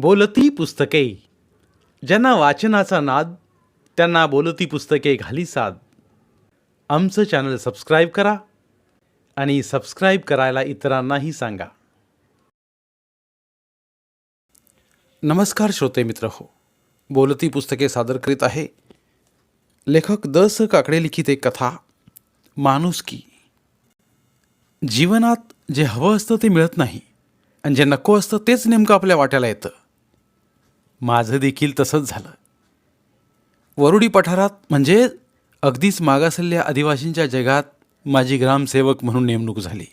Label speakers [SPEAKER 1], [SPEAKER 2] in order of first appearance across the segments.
[SPEAKER 1] बोलती पुस्तके. ज्यांना वाचनाचा नाद त्यांना बोलती पुस्तके घाली साद. आमचं चॅनल सबस्क्राईब करा आणि सबस्क्राईब करायला इतरांनाही सांगा. नमस्कार श्रोते मित्र हो. बोलती पुस्तके सादर करीत आहे. लेखक द स काकडे लिखित एक कथा माणूस की. जीवनात जे हवं असतं ते मिळत नाही आणि जे नको असतं तेच नेमकं आपल्या वाट्याला येतं. माझं देखील तसंच झालं. वरुडी पठारात म्हणजे अगदीच मागासलेल्या आदिवासींच्या जगात माझी ग्रामसेवक म्हणून नेमणूक झाली.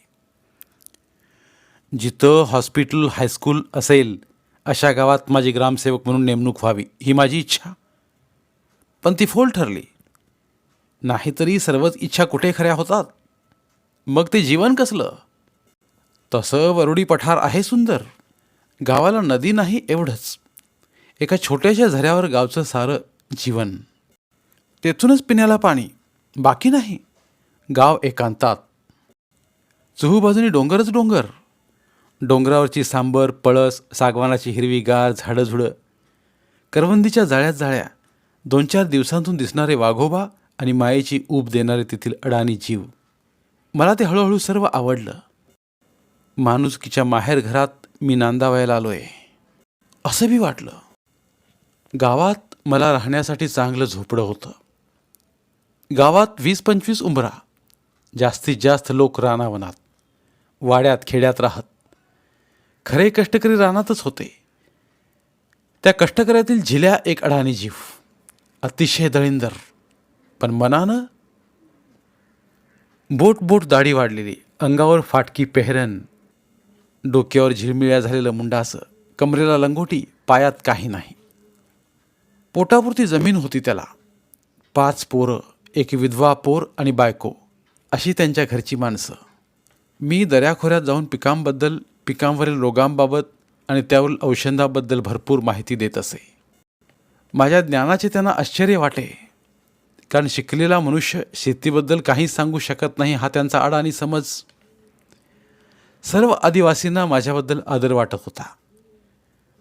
[SPEAKER 1] जिथं हॉस्पिटल हायस्कूल असेल अशा गावात माझी ग्रामसेवक म्हणून नेमणूक व्हावी ही माझी इच्छा. पण ती फोल ठरली. नाहीतरी सर्वच इच्छा कुठे खऱ्या होतात? मग ते जीवन कसलं? तसं वरुडी पठार आहे सुंदर. गावाला नदी नाही एवढंच. एका छोट्याशा झऱ्यावर गावचं सारं जीवन. तेथूनच पिण्याला पाणी. बाकी नाही. गाव एकांतात. चहूबाजूनी डोंगरच डोंगर. डोंगरावरची सांबर पळस सागवानाची हिरवीगार झाडंझुडं. करवंदीच्या जाळ्यात जाळ्या. दोन चार दिवसांतून दिसणारे वाघोबा आणि मायेची ऊब देणारे तेथील अडाणी जीव. मला ते हळूहळू सर्व आवडलं. माणुसकीच्या माहेर घरात मी नांदावायला आलोय. असं बी वाटलं. गावात मला राहण्यासाठी चांगलं झोपडं होतं. गावात वीस पंचवीस उंबरा जास्तीत जास्त लोक रानावनात वाड्यात खेड्यात राहत. खरे कष्टकरी रानातच होते. त्या कष्टकऱ्यातील झिल्या एक अडाणी जीव अतिशय दळिंदर पण मनानं बोट बोट दाढी वाढलेली अंगावर फाटकी पेहरन डोक्यावर झिरमिळ्या झालेलं मुंडासं कमरेला लंगोटी पायात काही नाही. पोटापुरती जमीन होती त्याला. पाच पोरं एक विधवा पोर आणि बायको अशी त्यांच्या घरची माणसं. मी दऱ्याखोऱ्यात जाऊन पिकांबद्दल पिकांवरील रोगांबाबत आणि त्यावरील औषधाबद्दल भरपूर माहिती देत असे. माझ्या ज्ञानाचे त्यांना आश्चर्य वाटे कारण शिकलेला मनुष्य शेतीबद्दल काहीच सांगू शकत नाही हा त्यांचा आडा आणि समज. सर्व आदिवासींना माझ्याबद्दल आदर वाटत होता.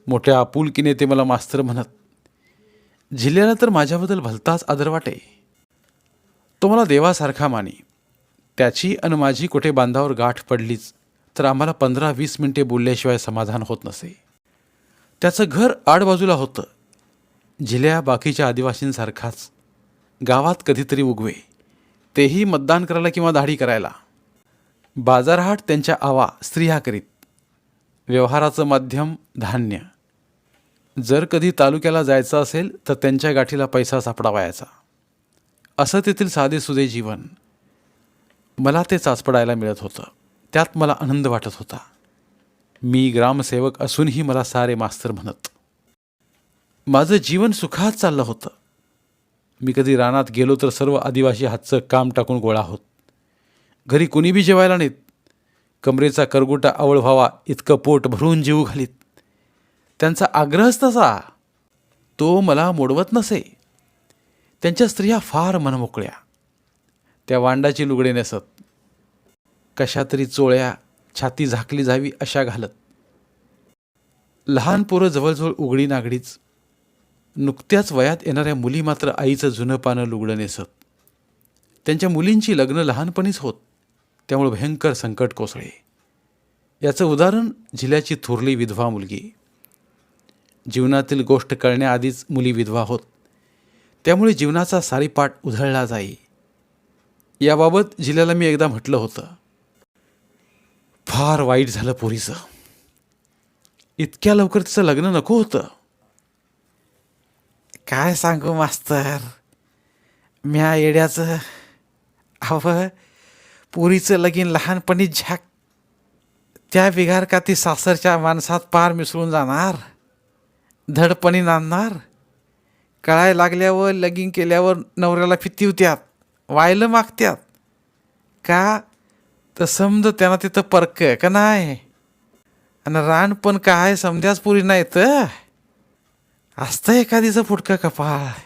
[SPEAKER 1] मोठ्या आपुलकीने ते मला मास्तर म्हणत जिल्ह्याला तर माझ्याबद्दल भलताच आदर वाटे. तो मला देवासारखा माने. त्याची आणि माझी कुठे बांधावर गाठ पडलीच तर आम्हाला पंधरा वीस मिनिटे बोलल्याशिवाय समाधान होत नसे. त्याचं घर आडबाजूला होतं. जिल्ह्या बाकीच्या आदिवासींसारखाच. गावात कधीतरी उगवे. तेही मतदान करायला किंवा दाढी करायला. बाजारहाट त्यांच्या आवा स्त्रिया करीत व्यवहाराचं माध्यम धान्य. जर कधी तालुक्याला जायचं असेल तर त्यांच्या गाठीला पैसा सापडावायचा. असं तेथील साधेसुधे जीवन मला ते चाचपडायला मिळत होतं. त्यात मला आनंद वाटत होता. मी ग्रामसेवक असूनही मला सारे मास्तर म्हणत. माझं जीवन सुखात चाललं होतं. मी कधी रानात गेलो तर सर्व आदिवासी हातचं काम टाकून गोळा होत. घरी कुणीबी जेवायला नाहीत कमरेचा करगोटा आवळ व्हावा इतकं पोट भरून जीव घालीत. त्यांचा आग्रहच तसा. तो मला मोडवत नसे. त्यांच्या स्त्रिया फार मनमोकळ्या. त्या वांडाची लुगडे नेसत. कशा तरी चोळ्या छाती झाकली जावी अशा घालत. लहान पोरं जवळजवळ उघडी नागडीच. नुकत्याच वयात येणाऱ्या मुली मात्र आईचं जुनं पानं लुगडं नेसत. त्यांच्या मुलींची लग्न लहानपणीच होत. त्यामुळे भयंकर संकट कोसळे याचं उदाहरण जिल्ह्याची थोरली विधवा मुलगी. जीवनातील गोष्ट कळण्याआधीच मुली विधवा होत. त्यामुळे जीवनाचा सारीपाठ उधळला जाई. याबाबत जिल्ह्याला मी एकदा म्हटलं होतं. फार वाईट झालं पोरीचं. इतक्या लवकर तिचं लग्न नको होतं. काय सांगू मास्तर? म्या येड्याचं हवं पोरीचं लगीन लहानपणी झॅक त्या बिगार का ती सासरच्या माणसात पार मिसळून जाणार. धडपणी नांदणार. कळाय लागल्यावर लगिंग केल्यावर नवऱ्याला फितिवत्यात व्हायला वायलं मागत्यात. का? तर समज त्यांना तिथं परक का नाही? आणि रान पण काय समजाच पुरी नाही तर असतं एखादीचं फुटकं कपाळ.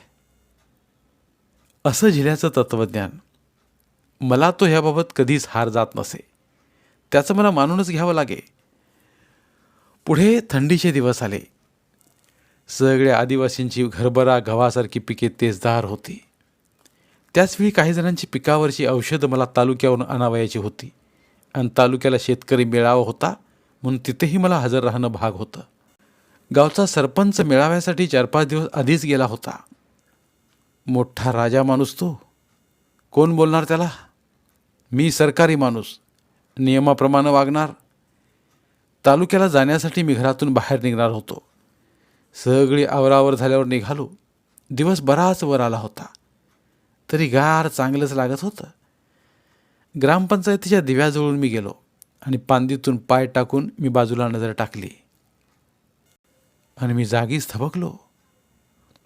[SPEAKER 1] असं झिल्याचं तत्त्वज्ञान मला तो ह्याबाबत कधीच हार जात नसे. त्याचं मला मानूनच घ्यावं लागे. पुढे थंडीचे दिवस आले. सगळ्या आदिवासींची घरभरा गव्हासारखी पिके तेजदार होती. त्याचवेळी काही जणांची पिकावरची औषधं मला तालुक्यावरून आणावयाची होती. आणि तालुक्याला शेतकरी मेळावा होता म्हणून तिथेही मला हजर राहणं भाग होतं. गावचा सरपंच मेळाव्यासाठी चार पाच दिवस आधीच गेला होता. मोठा राजा माणूस तो. कोण बोलणार त्याला? मी सरकारी माणूस. नियमाप्रमाणे वागणार. तालुक्याला जाण्यासाठी मी घरातून बाहेर निघणार होतो. सगळी आवरावर झाल्यावर निघालो. दिवस बराच वर आला होता. तरी गार चांगलंच लागत होतं. ग्रामपंचायतीच्या दिव्याजवळून मी गेलो आणि पांदीतून पाय टाकून मी बाजूला नजर टाकली. आणि मी जागीच थबकलो.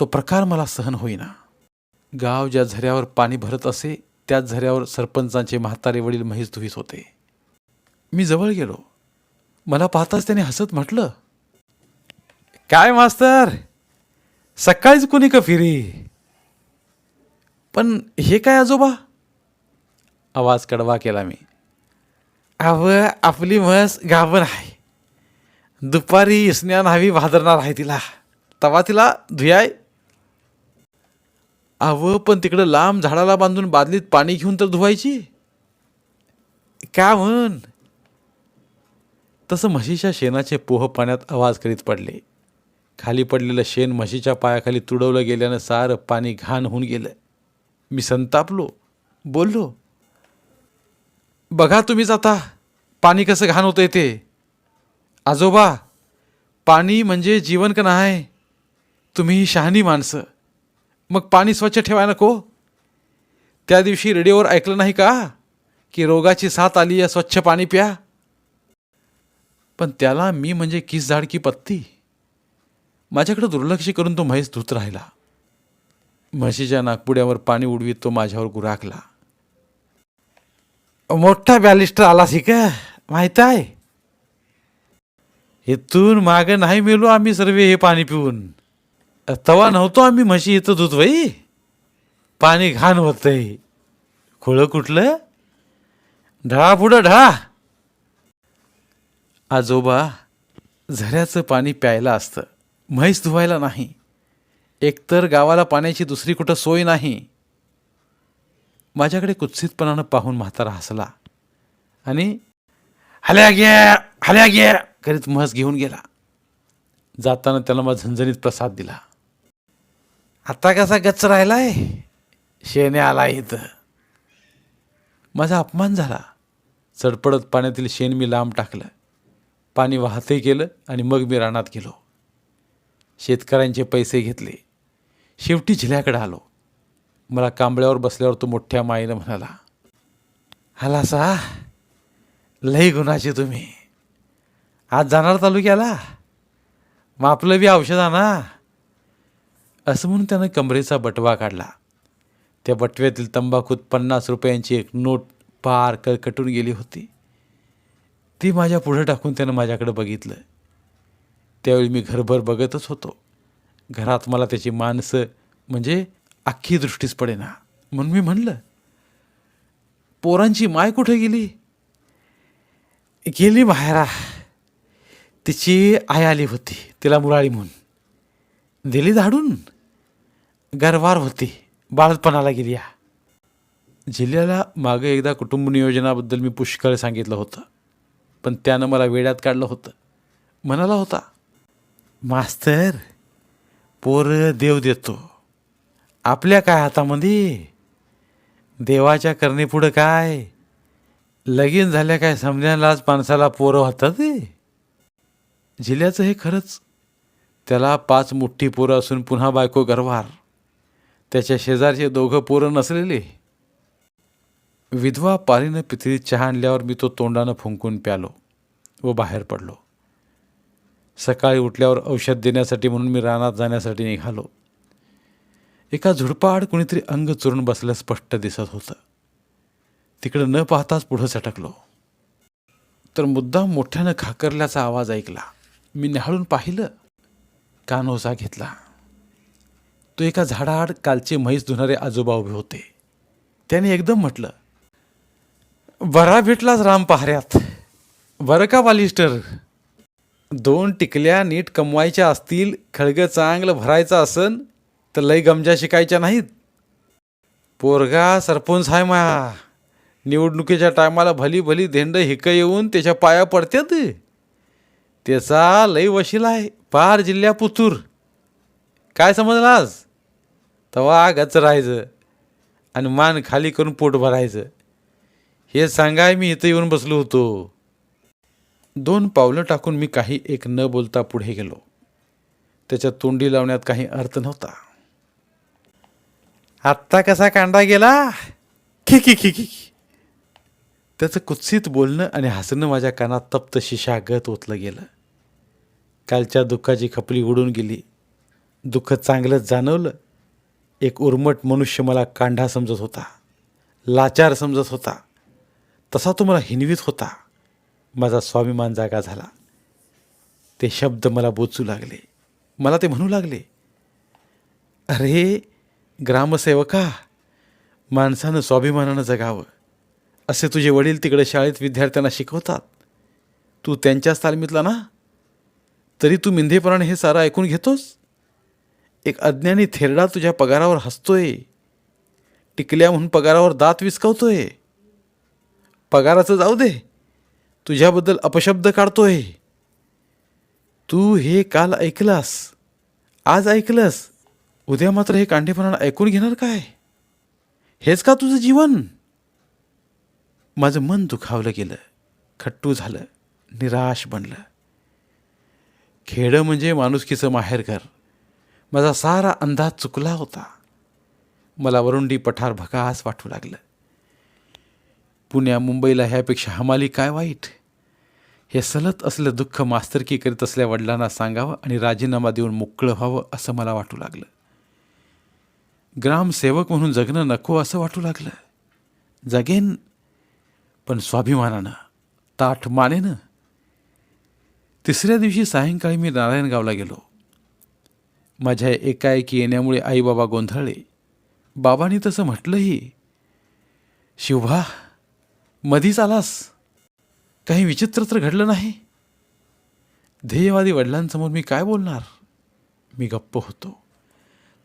[SPEAKER 1] तो प्रकार मला सहन होईना. गाव ज्या झऱ्यावर पाणी भरत असे त्याच झऱ्यावर सरपंचांचे म्हातारे वडील म्हैस धुवीत होते. मी जवळ गेलो. मला पाहताच त्याने हसत म्हटलं काय मास्तर? सकाळीच कोणी का फिरी? पण हे काय आजोबा? आवाज कडवा केला मी. अव आपली म्हस गाभण आहे. दुपारी स्नान हवी भादरणार आहे तिला. तवा तिला धुयाय. अव पण तिकडं लांब झाडाला बांधून बादलीत पाणी घेऊन तर धुवायची? का म्हण? तसं म्हशीच्या शेणाचे पोह पाण्यात आवाज करीत पडले. खाली पडलेलं शेण म्हशीच्या पायाखाली तुडवलं गेल्यानं सारं पाणी घाण होऊन गेलं. मी संतापलो. बोललो बघा तुम्हीच आता पाणी कसं घाण होतंय ते. आजोबा पाणी म्हणजे जीवन का नाही? तुम्ही शहाणी माणसं. मग पाणी स्वच्छ ठेवाय नको. त्या दिवशी रेडिओवर ऐकलं नाही का? की रोगाची साथ आली या स्वच्छ पाणी प्या. पण त्याला मी म्हणजे किस झाड की पत्ती. माझ्याकडे दुर्लक्ष करून तो म्हैस धुत राहिला. म्हशीच्या नागपुड्यावर पाणी उडवीत तो माझ्यावर गुराकला मोठा बॅलिस्टर आला का? माहीत आहे? इथून मागं नाही मेलो आम्ही सर्व हे पाणी पिऊन. तवा नव्हतो आम्ही म्हशी इथं दूध बाई पाणी घाण होतंय. खोळं कुठलं? ढळा पुढं ढळा आजोबा झऱ्याचं पाणी प्यायला असतं. म्हैस धुवायला नाही. एकतर गावाला पाण्याची दुसरी कुठं सोय नाही. माझ्याकडे कुत्सितपणानं पाहून म्हातारा हसला आणि हल्या घ्या हल्या घ्या करीत म्हस घेऊन गेला. जाताना त्याला मग झणझणीत प्रसाद दिला. आता कसा गच्च राहिलाय? शेणे आला इथं. माझा अपमान झाला. चडपडत पाण्यातील शेण मी लांब टाकलं. पाणी वाहतही केलं आणि मग मी रानात गेलो. शेतकऱ्यांचे पैसे घेतले. शेवटी झिल्याकडे आलो. मला कांबळ्यावर बसल्यावर तो मोठ्या माईनं म्हणाला हलासा लई गुणाचे तुम्ही. आज जाणार तालुक्याला? मग आपलं बी औषध आणा. असं म्हणून त्यानं कमरेचा बटवा काढला. त्या बटव्यातील तंबाखूत पन्नास रुपयांची एक नोट पार कटून गेली होती. ती माझ्या पुढं टाकून त्यानं माझ्याकडे बघितलं. त्यावेळी मी घरभर बघतच होतो. घरात मला त्याची माणसं म्हणजे अख्खी दृष्टीच पडेना. म्हणून मी म्हणलं पोरांची माय कुठे गेली? गेली बाहेरा. तिची आई आली होती. तिला मुराळी म्हणून. दिली धाडून. गरवार होती. बाळपणाला गेली या. जिल्ह्याला मागं एकदा कुटुंब नियोजनाबद्दल मी पुष्कळ सांगितलं होतं. पण त्यानं मला वेड्यात काढलं होतं. म्हणाला होता मास्तर पोर देव देतो. आपल्या काय हातामध्ये? देवाच्या करणेपुढं काय? लगीन झाल्या काय समजायलाच माणसाला पोरं होतात ते जिल्ह्याचं हे खरंच त्याला पाच मोठी पोरं असून पुन्हा बायको गरवार त्याच्या शेजारचे दोघं पोरं नसलेले. विधवा पारीनं पितळीत चहा आणल्यावर मी तो तोंडानं फुंकून प्यालो व बाहेर पडलो. सकाळी उठल्यावर औषध देण्यासाठी म्हणून मी रानात जाण्यासाठी निघालो. एका झुडपाआड कुणीतरी अंग चुरून बसलं स्पष्ट दिसत होतं. तिकडं न पाहताच पुढं सटकलो. तर मुद्दाम मोठ्यानं खाकरल्याचा आवाज ऐकला. मी न्याहाळून पाहिलं. कानोसा घेतला. तो एका झाडाआड कालचे म्हैस धुणारे आजोबा उभे होते. त्याने एकदम म्हटलं बरा भेटलाच राम पहाऱ्यात. बरं का बालिस्टर. दोन टिकल्या नीट कमवायच्या असतील खळगं चांगलं भरायचं असन तर लय गमजा शिकायच्या नाहीत. पोरगा सरपंच आहे मा निवडणुकीच्या टायमाला भली भली धेंड हिकं येऊन त्याच्या पाया पडतात त्याचा लय वशील आहे. पार जिल्ह्या पुतूर. काय समजलास तवा गच राहायचं आणि मान खाली करून पोट भरायचं. हे सांगाय मी इथं येऊन बसलो होतो. दोन पावलं टाकून मी काही एक न बोलता पुढे गेलो. त्याच्या तोंडी लावण्यात काही अर्थ नव्हता. आत्ता कसा कांडा गेला? खिकी खिकी त्याचं कुत्सित बोलणं आणि हसणं माझ्या कानात तप्त शिशागत ओतलं गेलं. कालच्या दुःखाची खपली उडून गेली. दुःख चांगलंच जाणवलं. एक उर्मट मनुष्य मला कांढा समजत होता. लाचार समजत होता. तसा तो मला हिनवीत होता. माझा स्वाभिमान जागा झाला. ते शब्द मला बोचू लागले. मला ते म्हणू लागले अरे ग्रामसेवका माणसानं स्वाभिमानानं जगावं. असे तुझे वडील तिकडे शाळेत विद्यार्थ्यांना शिकवतात. तू त्यांच्याच तालमीतला ना? तरी तू मिंधेपणाने हे सारं ऐकून घेतोस? एक अज्ञानी थेरडा तुझ्या पगारावर हसतोय. टिकल्या म्हणून पगारावर दात विसकवतोय. पगाराचं जाऊ दे. तुझ्याबद्दल अपशब्द काढतोय. तू हे काल ऐकलास. आज ऐकलंस. उद्या मात्र हे कांडेपणाला ऐकून घेणार काय? हेच का तुझं जीवन? माझं मन दुखावलं गेलं. खट्टू झालं. निराश बनलं. खेडं म्हणजे माणुसकीचं माहेरघर माझा सारा अंदाज चुकला होता. मला वरुंडी पठार भकास वाटू लागलं. पुण्या मुंबईला ह्यापेक्षा हमाली काय वाईट? हे सलत असलं दुःख मास्तरकी करीत असल्या वडिलांना सांगावं आणि राजीनामा देऊन मोकळं व्हावं असं मला वाटू लागलं. ग्रामसेवक म्हणून जगणं नको असं वाटू लागलं. जगेन पण स्वाभिमानानं ताठ मानेनं. तिसऱ्या दिवशी सायंकाळी मी नारायणगावला गेलो. माझ्या एकाएकी येण्यामुळे आईबाबा गोंधळले. बाबांनी तसं म्हटलंही शिवभा मधीच आलास काही विचित्र तर घडलं नाही. ध्येयवादी वडिलांसमोर मी काय बोलणार? मी गप्प होतो.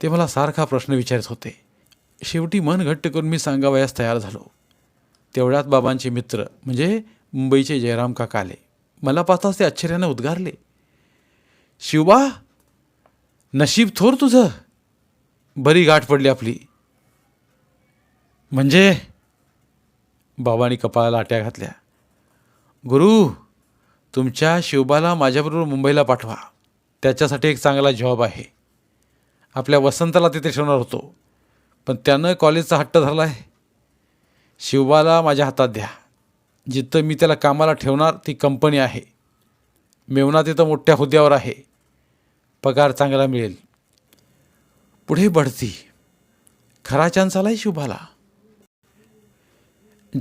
[SPEAKER 1] ते मला सारखा प्रश्न विचारत होते. शेवटी मन घट्ट करून मी सांगावयास तयार झालो. तेवढ्यात बाबांचे मित्र म्हणजे मुंबईचे जयराम काका आले. मला पाहताच ते आश्चर्यानं उद्गारले. शिवबा नशीब थोर तुझं. बरी गाठ पडली आपली. म्हणजे बाबांनी कपाळाला आट्या घातल्या. गुरु तुमच्या शिवबाला माझ्याबरोबर मुंबईला पाठवा. त्याच्यासाठी एक चांगला जॉब आहे. आपल्या वसंताला तिथे ठेवणार होतो. पण त्यानं कॉलेजचा हट्ट धरला आहे शिवबाला माझ्या हातात द्या. जिथं मी त्याला कामाला ठेवणार ती कंपनी आहे. मेवना तिथं मोठ्या हुद्द्यावर आहे. पगार चांगला मिळेल. पुढे बढती. खरा चान्स आलाय शुभाला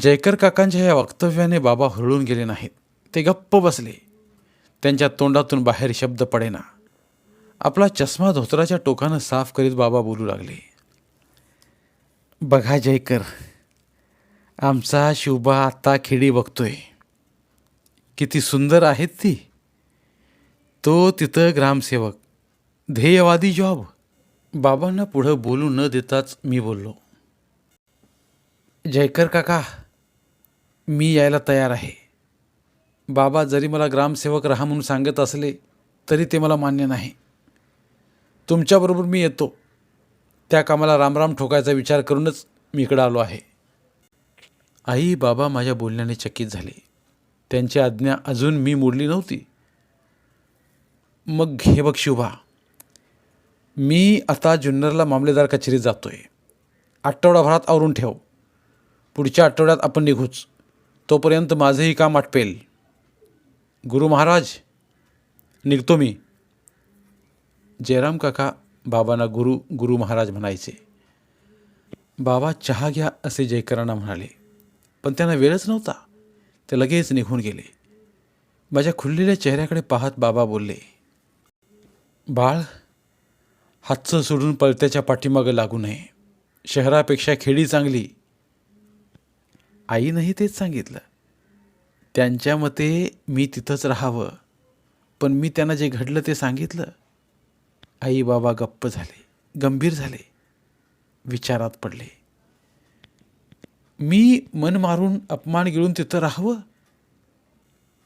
[SPEAKER 1] जयकर काकांच्या या वक्तव्याने बाबा हुरळून गेले नाहीत. ते गप्प बसले. त्यांच्या तोंडातून बाहेर शब्द पडेना. आपला चष्मा धोतराच्या टोकानं साफ करीत बाबा बोलू लागले. बघा जयकर आमचा शिवबा आत्ता खेडी बघतोय. किती सुंदर आहेत ती. तो तिथं ग्रामसेवक. ध्येयवादी जॉब. बाबांना पुढं बोलू न देताच मी बोललो. जयकर काका मी यायला तयार आहे. बाबा जरी मला ग्रामसेवक राहा म्हणून सांगत असले तरी ते मला मान्य नाही. तुमच्याबरोबर मी येतो. त्या कामाला रामराम ठोकायचा विचार करूनच मी इकडं आलो आहे. आई बाबा माझ्या बोलण्याने चकित झाले. त्यांची आज्ञा अजून मी मोडली नव्हती. मग हे बघ शुभा मी आता जुन्नरला मामलेदार कचेरीत जातो आहे आठवडाभरात आवरून ठेव. पुढच्या आठवड्यात आपण निघूच. तोपर्यंत माझंही काम आटपेल. गुरु महाराज निघतो मी. जयराम काका बाबांना गुरु गुरु महाराज म्हणायचे. बाबा चहा घ्या असे जयकरांना म्हणाले. पण त्यांना वेळच नव्हता. ते लगेच निघून गेले. माझ्या खुललेल्या चेहऱ्याकडे पाहत बाबा बोलले बाळ हातचं सोडून पळत्याच्या पाठीमागं लागू नये. शहरापेक्षा खेडी चांगली. आईनंही तेच सांगितलं. त्यांच्या मते मी तिथंच राहावं पण मी त्यांना जे घडलं ते सांगितलं. आई बाबा गप्प झाले गंभीर झाले विचारात पडले. मी मन मारून अपमान गिळून तिथं राहावं?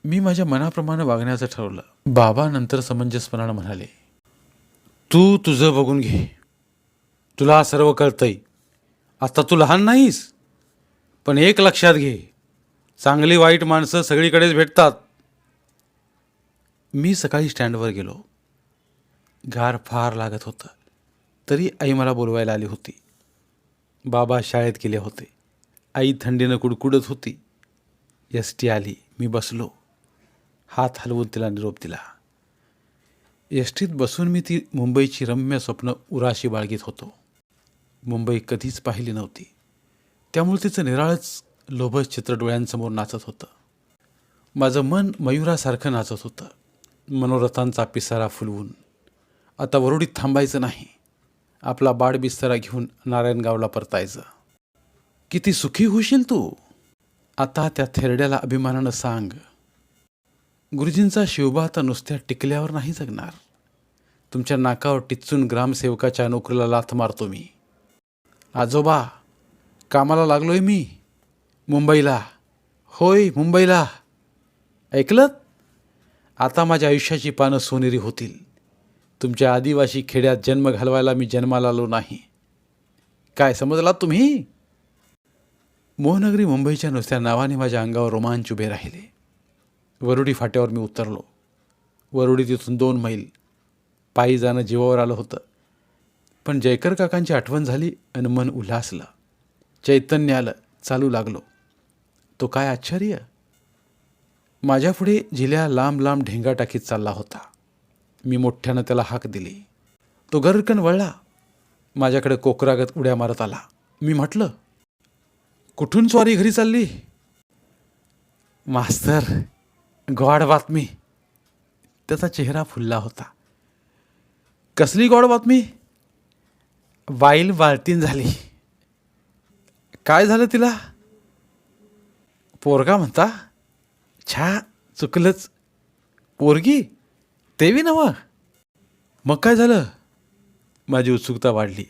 [SPEAKER 1] मी माझ्या मनाप्रमाणे वागण्याचं ठरवलं. बाबा नंतर समंजसपणानं म्हणाले तू तुझं बघून घे. तुला सर्व कळतंय. आता तू लहान नाहीस. पण एक लक्षात घे चांगली वाईट माणसं सगळीकडेच भेटतात. मी सकाळी स्टँडवर गेलो. गार फार लागत होतं. तरी आई मला बोलवायला आली होती. बाबा शाळेत गेले होते. आई थंडीनं कुडकुडत होती. एस टी आली. मी बसलो. हात हलवून तिला निरोप दिला. एस टीत बसून मी ती मुंबईची रम्य स्वप्न उराशी बाळगीत होतो. मुंबई कधीच पाहिली नव्हती. त्यामुळे तिचं निराळच लोभस चित्र डोळ्यांसमोर नाचत होतं. माझं मन मयुरासारखं नाचत होतं. मनोरथांचा पिसारा फुलवून. आता वरुडीत थांबायचं नाही. आपला बाडबिस्तरा घेऊन नारायणगावला परतायचं. किती सुखी होशील तू? आता त्या थेरड्याला अभिमानानं सांग. गुरुजींचा शिवबा आता नुसत्या टिकल्यावर नाही जगणार. तुमच्या नाकावर टिचून ग्रामसेवकाच्या नोकरीला लाथ मारतो मी. आजोबा कामाला लागलो आहे मी. मुंबईला. होय मुंबईला. ऐकलं आता माझ्या आयुष्याची पानं सोनेरी होतील. तुमच्या आदिवासी खेड्यात जन्म घालवायला मी जन्माला आलो नाही. काय समजलात तुम्ही? मोहनगरी मुंबईच्या नुसत्या नावाने माझ्या अंगावर रोमांच उभे राहिले. वरुडी फाट्यावर मी उतरलो. वरुडी तिथून दोन मैल. पायी जाणं जीवावर आलं होतं. पण जयकर काकांची आठवण झाली आणि मन उल्हासलं. चैतन्य आलं चालू लागलो. तो काय आश्चर्य? माझ्यापुढे झिल्या लांब लांब ढेंगा टाकीत चालला होता. मी मोठ्यानं त्याला हाक दिली. तो गरकन वळला. माझ्याकडे कोकरागत उड्या मारत आला. मी म्हटलं कुठून स्वारी घरी चालली? मास्तर गॉड बातमी. त्याचा चेहरा फुलला होता. कसली गॉड बातमी? वाईल बाळतीन झाली. काय झालं तिला? पोरगा म्हणता छा चुकलंच. पोरगी तेवी नवा. मग काय झालं? माझी उत्सुकता वाढली.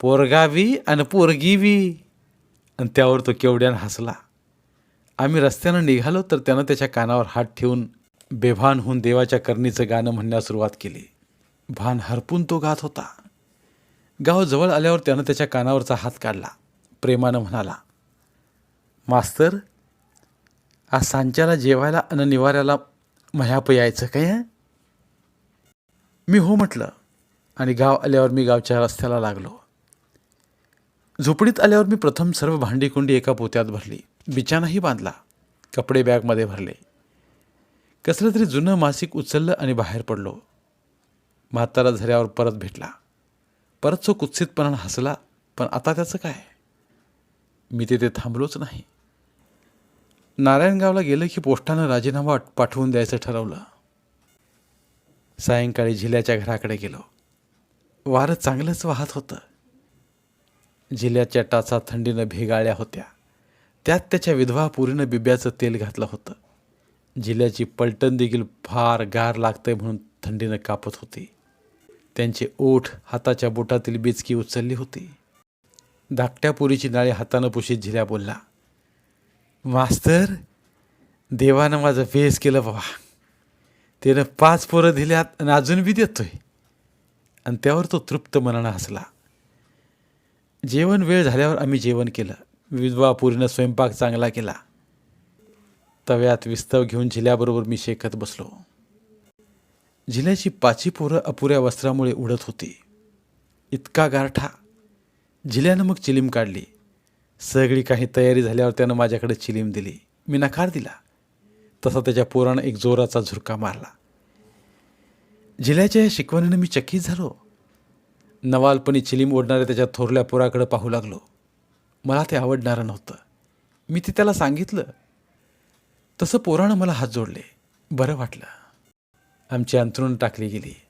[SPEAKER 1] पोरगावी आणि पोरगीवी आणि त्यावर तो केवढ्यानं हसला. आम्ही रस्त्यानं निघालो तर त्यानं त्याच्या कानावर हात ठेवून बेभान होऊन देवाच्या करणीचं गाणं म्हणण्यास सुरुवात केली. भान हरपून तो गात होता. गाव जवळ आल्यावर त्यानं त्याच्या कानावरचा हात काढला. प्रेमानं म्हणाला मास्तर आज सांच्याला जेवायला आणि निवाऱ्याला मह्याप यायचं काय मी हो म्हटलं आणि गाव आल्यावर मी गावच्या रस्त्याला लागलो. झोपडीत आल्यावर मी प्रथम सर्व भांडीकुंडी एका पोत्यात भरली बिचानाही बांधला कपडे बॅगमध्ये भरले. कसलं तरी जुनं मासिक उचललं आणि बाहेर पडलो. म्हातारा झऱ्यावर परत भेटला. परत तो कुत्सितपणानं हसला पण आता त्याचं काय? मी तिथे थांबलोच नाही. नारायणगावला गेलं की पोस्टानं राजीनामा पाठवून द्यायचं ठरवलं. सायंकाळी झिल्याच्या घराकडे गेलो. वारं चांगलंच वाहत होतं. झिल्याच्या टाचा थंडीनं भेगाळल्या होत्या. त्यात त्याच्या विधवा पुरीनं बिब्याचं तेल घातलं होतं. झिल्याची पलटण देखील फार गार लागतंय म्हणून थंडीनं कापत होती. त्यांचे ओठ हाताच्या बोटातील बिचकी उचलली होती. धाकट्या पुरीची नाळी हातानं पुशीत झिल्या बोलला मास्तर देवानं माझं फेस केलं बाबा. त्यानं पाच पोरं दिल्यात आणि अजून बी देतोय. आणि त्यावर तो तृप्त मनानं हसला. जेवण वेळ झाल्यावर आम्ही जेवण केलं. विधवा पुरीनं स्वयंपाक चांगला केला. तव्यात विस्तव घेऊन झिल्याबरोबर मी शेकत बसलो. झिल्याची पाची पोरं अपुऱ्या वस्त्रामुळे उडत होती. इतका गारठा झिल्यानं मग चिलीम काढली. सगळी काही तयारी झाल्यावर त्यानं माझ्याकडे चिलीम दिली. मी नकार दिला. तसा त्याच्या पोरानं एक जोराचा झुरका मारला. झिल्याच्या या शिकवणीनं मी चकित झालो. नवालपणी चिलीम ओढणाऱ्या त्याच्या थोरल्या पोराकडे पाहू लागलो. मला ते आवडणारं नव्हतं. मी ते त्याला सांगितलं. तसं पोरानं मला हात जोडले. बरं वाटलं. आमची अंथरुण टाकली गेली.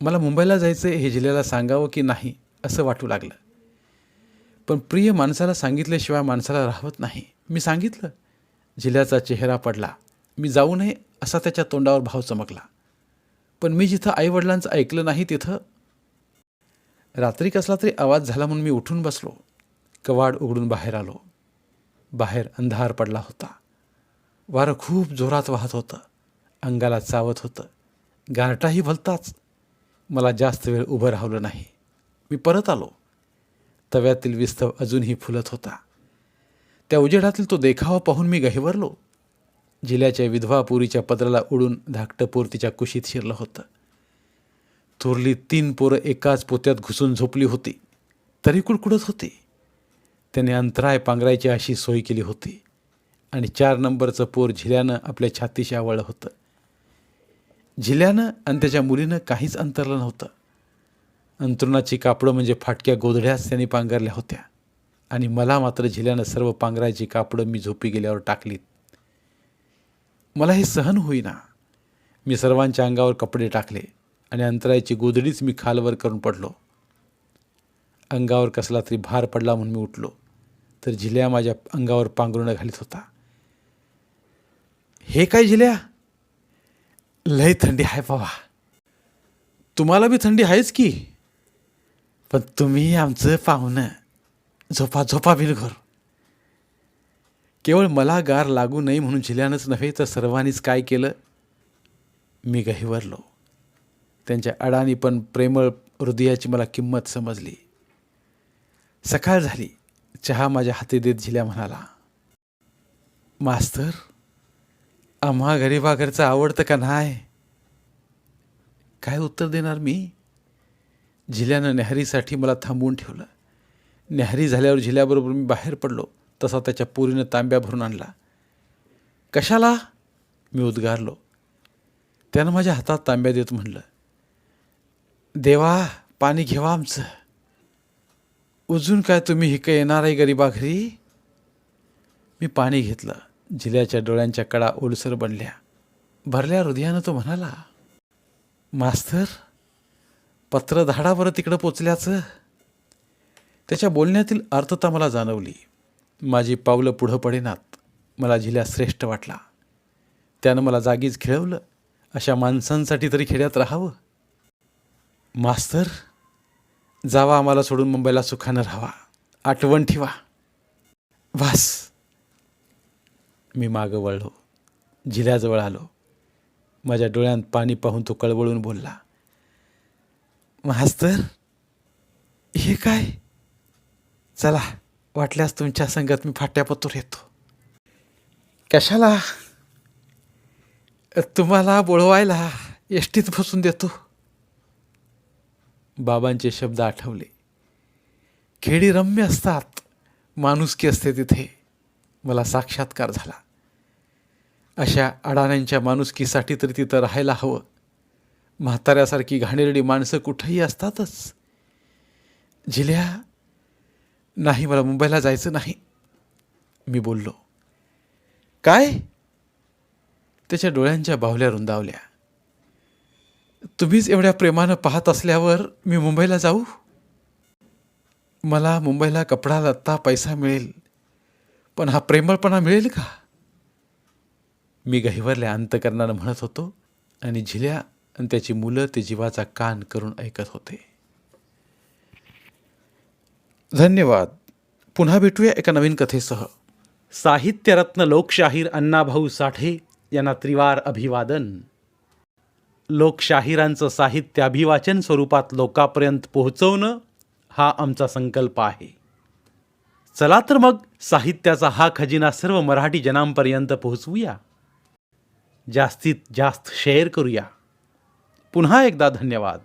[SPEAKER 1] मला मुंबईला जायचं हे जिल्ह्याला सांगावं की नाही असं वाटू लागलं. पण प्रिय माणसाला सांगितल्याशिवाय माणसाला राहत नाही. मी सांगितलं झिल्याचा चेहरा पडला मी जाऊ नये असा त्याच्या तोंडावर भाव चमकला. पण मी जिथं आईवडिलांचं ऐकलं नाही तिथं रात्री कसला तरी आवाज झाला म्हणून मी उठून बसलो. कवाड उघडून बाहेर आलो. बाहेर अंधार पडला होता. वारं खूप जोरात वाहत होतं. अंगाला चावत होतं. गारटाही भलताच. मला जास्त वेळ उभं राहलं नाही. मी परत आलो. तव्यातील विस्तव अजूनही फुलत होता. त्या उजेडातील तो देखावा पाहून मी गहिवरलो. जिल्ह्याच्या विधवा पुरीच्या पदराला उडून धाकटं पोर तिच्या कुशीत शिरलं होतं. थोरली तीन पोरं एकाच पोत्यात घुसून झोपली होती. तरी कुडकुडत होती. त्याने अंतराय पांघरायची अशी सोय केली होती. आणि चार नंबरचं पोर झिल्यानं आपल्या छातीशी आवळलं होतं. झिल्यानं आणि त्याच्या मुलीनं काहीच अंतरलं नव्हतं. अंतरुणाची कापडं म्हणजे फाटक्या गोधड्याच त्यांनी पांघरल्या होत्या. आणि मला मात्र झिल्यानं सर्व पांघरायची कापडं मी झोपी गेल्यावर टाकलीत. मला हे सहन होईना. मी सर्वांच्या अंगावर कपडे टाकले आणि अंतरायची गोधडीच मी खालवर करून पडलो. अंगावर कसला तरी भार पडला म्हणून मी उठलो. तर झिल्या माझ्या अंगावर पांघरुणं घालीत होता. हे काय झिल्या? लय थंडी आहे बाबा. तुम्हाला बी थंडी आहेच की? पण तुम्ही आमचं पाहुणं झोपा झोपा बिलघोर केवळ मला गार लागू नये म्हणून झिल्यानंच नव्हे तर सर्वांनीच काय केलं? मी गहिवरलो. त्यांच्या अडाणी पण प्रेमळ हृदयाची मला किंमत समजली. सकाळ झाली. चहा माझ्या हाती देत झिल्या म्हणाला मास्तर आम्हा गरीबाघरचं आवडतं का नाही काय उत्तर देणार मी? झिल्यानं न्याहरीसाठी मला थांबवून ठेवलं. न्याहरी झाल्यावर झिल्याबरोबर मी बाहेर पडलो. तसा त्याच्या पोरीनं तांब्या भरून आणला. कशाला? मी उद्गारलो. त्यानं माझ्या हातात तांब्या देत म्हणलं देवा पाणी घेवा आमचं. अजून काय तुम्ही हिकं येणार आहे गरीबा घरी? मी पाणी घेतलं. झिल्याच्या डोळ्यांच्या कडा ओलसर बनल्या. भरल्या हृदयानं तो म्हणाला मास्तर पत्र धाडावर तिकडं पोचल्याचं? त्याच्या बोलण्यातील अर्थता मला जाणवली. माझी पावलं पुढं पडेनात. मला झिल्या श्रेष्ठ वाटला. त्यानं मला जागीच खेळवलं. अशा माणसांसाठी तरी खेड्यात राहावं. मास्तर जावा आम्हाला सोडून मुंबईला सुखानं राहावा. आठवण ठेवा. वास. मी मागं वळलो. झिल्याजवळ आलो. माझ्या डोळ्यांत पाणी पाहून तो कळवळून बोलला. मास्तर हे काय? चला वाटल्यास तुमच्या संगत मी फाट्यापतूर येतो. कशाला? तुम्हाला बोळवायला एसटीत बसून देतो. बाबांचे शब्द आठवले. खेडी रम्य असतात माणुसकी असते तिथे. मला साक्षात्कार झाला. अशा अडाण्यांच्या माणुसकीसाठी तरी तिथं राहायला हवं. म्हाताऱ्यासारखी घाणेरडी माणसं कुठंही असतातच. झिल्या नाही मला मुंबईला जायचं नाही मी बोललो. काय? त्याच्या डोळ्यांच्या बाहुल्या रुंदावल्या. तुम्हीच एवढ्या प्रेमानं पाहत असल्यावर मी मुंबईला जाऊ? मला मुंबईला कपडा लत्ता पैसा मिळेल पण हा प्रेमळपणा मिळेल का? मी गहिवरल्या अंतकरणानं म्हणत होतो आणि झिल्या आणि त्याची मुलं ते जीवाचा कान करून ऐकत होते. धन्यवाद. पुन्हा भेटूया एका नवीन कथेसह. साहित्यरत्न लोकशाहीर अण्णाभाऊ साठे यांना त्रिवार अभिवादन. लोकशाहिरांचं साहित्य अभिवाचन स्वरूपात लोकापर्यंत पोहोचवणं हा आमचा संकल्प आहे. चला तर मग साहित्याचा हा खजिना सर्व मराठी जनांपर्यंत पोहोचवूया. जास्तीत जास्त शेअर करूया. पुन्हा एकदा धन्यवाद.